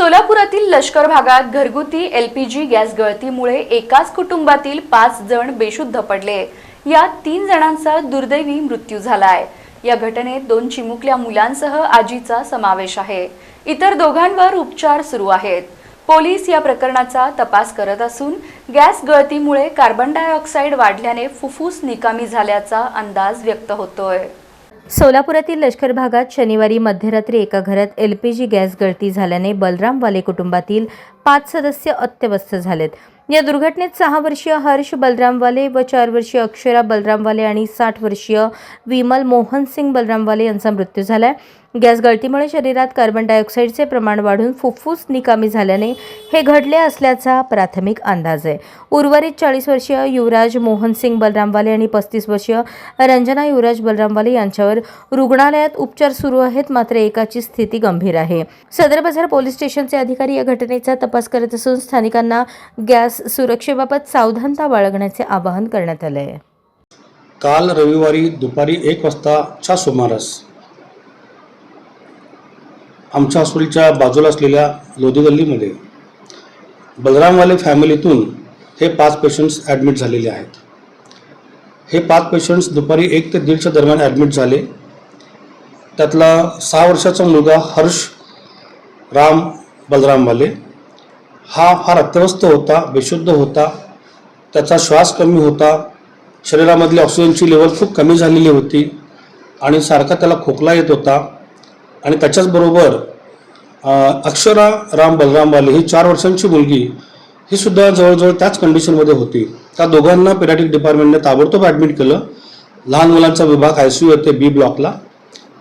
सोलापुरातील लष्कर भागात घरगुती एलपीजी गॅस गळतीमुळे एकाच कुटुंबातील पाच जण बेशुद्ध पडले. यात तीन जणांचा दुर्दैवी मृत्यू झालाय. या घटनेत दोन चिमुकल्या मुलांसह आजीचा समावेश आहे. इतर दोघांवर उपचार सुरू आहेत. पोलीस या प्रकरणाचा तपास करत असून गॅस गळतीमुळे कार्बन डायऑक्साईड वाढल्याने फुफ्फुस निकामी झाल्याचा अंदाज व्यक्त होतोय. सोलापुरातील लष्कर भागात शनिवारी मध्यरात्री एका घरात एल पी जी गॅस गळती झाल्याने बलरामवाले कुटुंबातील पाच सदस्य अत्यवस्थ झालेत. या दुर्घटनेत सहा वर्षीय हर्ष बलरामवाले व चार वर्षीय अक्षरा बलरामवाले आणि साठ वर्षीय विमल मोहन सिंग बलरामवाले यांचा मृत्यू झाला आहे गॅस गळतीमुळे शरीरात कार्बन डायऑक्साईडचे प्रमाण वाढून फुफ्फुस निकामी झाल्याने हे घडले असल्याचा प्राथमिक अंदाज आहे. उर्वरित चाळीस वर्षीय युवराज मोहन सिंग बलरामवाले आणि पस्तीस वर्षीय रंजना युवराज बलरामवाले यांच्यावर रुग्णालयात उपचार सुरू आहेत मात्र एकाची स्थिती गंभीर आहे. सदर बाजार पोलीस स्टेशनचे अधिकारी या घटनेचा तपास करत असून स्थानिकांना गॅस सुरक्षेबाबत सावधानता बाळगण्याचे आवाहन करण्यात आले आहे काल रविवारी दुपारी एक वाजताच्या सुमारास आमच्या हॉस्पिटलच्या बाजूला असलेल्या लोधी गल्लीमध्ये बलरामवाले फॅमिलीतून हे पाच पेशंट्स ॲडमिट झालेले आहेत. हे पाच पेशंट्स दुपारी एक ते दीडच्या दरम्यान ॲडमिट झाले. त्यातला सहा वर्षाचा मुलगा हर्ष राम बलरामवाले. हा फार अत्यवस्थ होता बेशुद्ध होता. त्याचा श्वास कमी होता. शरीरामधली ऑक्सिजनची लेवल खूप कमी झालेली होती. आणि सारखा त्याला खोकला येत होता. आणि त्याच्याचबरोबर अक्षरा राम बलरामवाले ही चार वर्षांची मुलगी ही सुद्धा जवळजवळ त्याच कंडिशनमध्ये होती. त्या दोघांना पेडॅटिक डिपार्टमेंटने ताबडतोब ॲडमिट केलं. लहान मुलांचा विभाग आय सी यू येते बी ब्लॉकला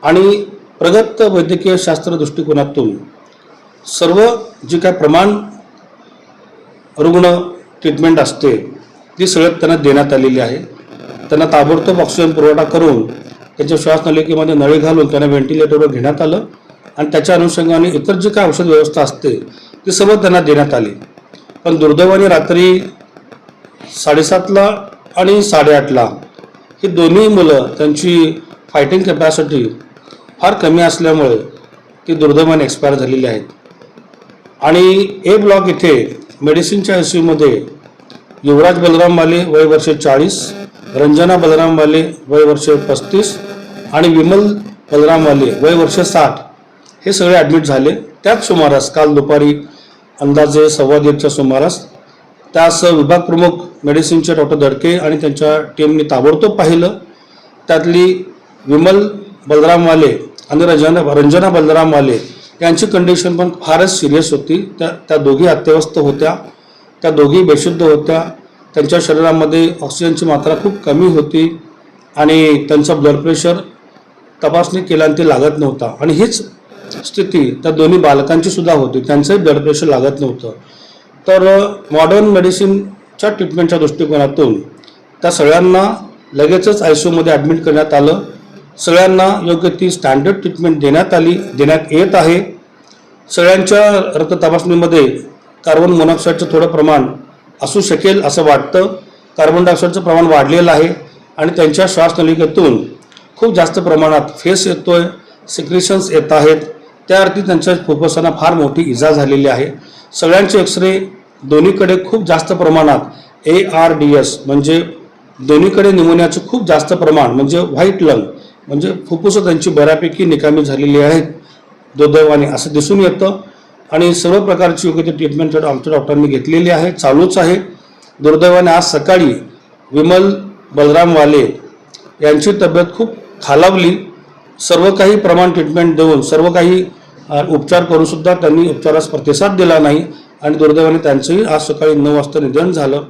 आणि प्रगत वैद्यकीय शास्त्र दृष्टिकोनातून सर्व जी काय प्रमाण रुग्ण ट्रीटमेंट असते ती सगळ्यात त्यांना देण्यात आलेली आहे. त्यांना ताबडतोब ऑक्सिजन पुरवठा करून त्यांच्या श्वासनलिकेमध्ये नळी घालून त्यांना व्हेंटिलेटरवर घेण्यात आलं. आणि त्याच्या अनुषंगाने इतर जी काय औषध व्यवस्था असते ती सर्व त्यांना देण्यात आली. पण दुर्दैवाने रात्री साडेसातला आणि साडेआठला ही दोन्ही मुलं त्यांची फायटिंग कॅपॅसिटी फार कमी असल्यामुळे ती दुर्दैवाने एक्सपायर झालेली आहेत. आणि ए ब्लॉक इथे मेडिसिनच्या आय सी यूमध्ये युवराज बलराम माले वय वर्षे चाळीस रंजना बलराम वाले वय वर्ष पस्तीस आणि विमल बलराम वाले वय वर्ष साठ हे सगळे ॲडमिट झाले. त्याच सुमारास काल दुपारी अंदाजे सव्वा दीडच्या सुमारास त्यास विभाग प्रमुख मेडिसिनचे डॉक्टर दडके आणि त्यांच्या टीमने ताबडतोब पाहिलं. त्यातली विमल बलरामवाले आणि रंजना रंजना बलरामवाले यांची कंडिशन पण फारच सिरियस होती. त्या त्या दोघी अत्यवस्थ होत्या. त्या दोघी बेशुद्ध होत्या. त्यांच्या शरीरामध्ये ऑक्सिजनची मात्रा खूप कमी होती आणि त्यांचं ब्लड प्रेशर तपासणी केल्याने ते लागत नव्हता. आणि हीच स्थिती त्या दोन्ही बालकांची सुद्धा होती. त्यांचंही ब्लड प्रेशर लागत नव्हतं. तर मॉडर्न मेडिसिनच्या ट्रीटमेंटच्या दृष्टिकोनातून त्या सगळ्यांना लगेचच आय सी यूमध्ये ॲडमिट करण्यात आलं. सगळ्यांना योग्य ती स्टँडर्ड ट्रीटमेंट देण्यात आली देण्यात येत आहे. सगळ्यांच्या रक्त तपासणीमध्ये कार्बन मोनॉक्साईडचं थोडं प्रमाण असू शकेल असं वाटतं. कार्बन डायऑक्साईडचं प्रमाण वाढलेलं आहे आणि त्यांच्या श्वासनलिकेतून खूप जास्त प्रमाणात फेस येतो आहे सिक्रेशन्स येत आहेत. त्या अर्थी त्यांच्या फुफ्फुसांना फार मोठी इजा झालेली आहे. सगळ्यांचे एक्सरे दोन्हीकडे खूप जास्त प्रमाणात ए आर डी एस म्हणजे दोन्हीकडे निमोनियाचं खूप जास्त प्रमाण म्हणजे व्हाईट लंग म्हणजे फुफ्फुसं त्यांची बऱ्यापैकी निकामी झालेली आहेत. दुर्दैवाने असं दिसून येतं. आणि सर्व प्रकारची योग्य ती ट्रीटमेंट आमच्या डॉक्टरांनी घेतलेली आहे चालूच आहे. दुर्दैवाने आज सकाळी विमल बलराम वाले यांची तब्येत खूप खालावली. सर्व काही प्रमाण ट्रीटमेंट देऊन सर्व काही उपचार करूनसुद्धा त्यांनी उपचारास प्रतिसाद दिला नाही आणि दुर्दैवाने त्यांचंही आज सकाळी नऊ वाजता निधन झालं.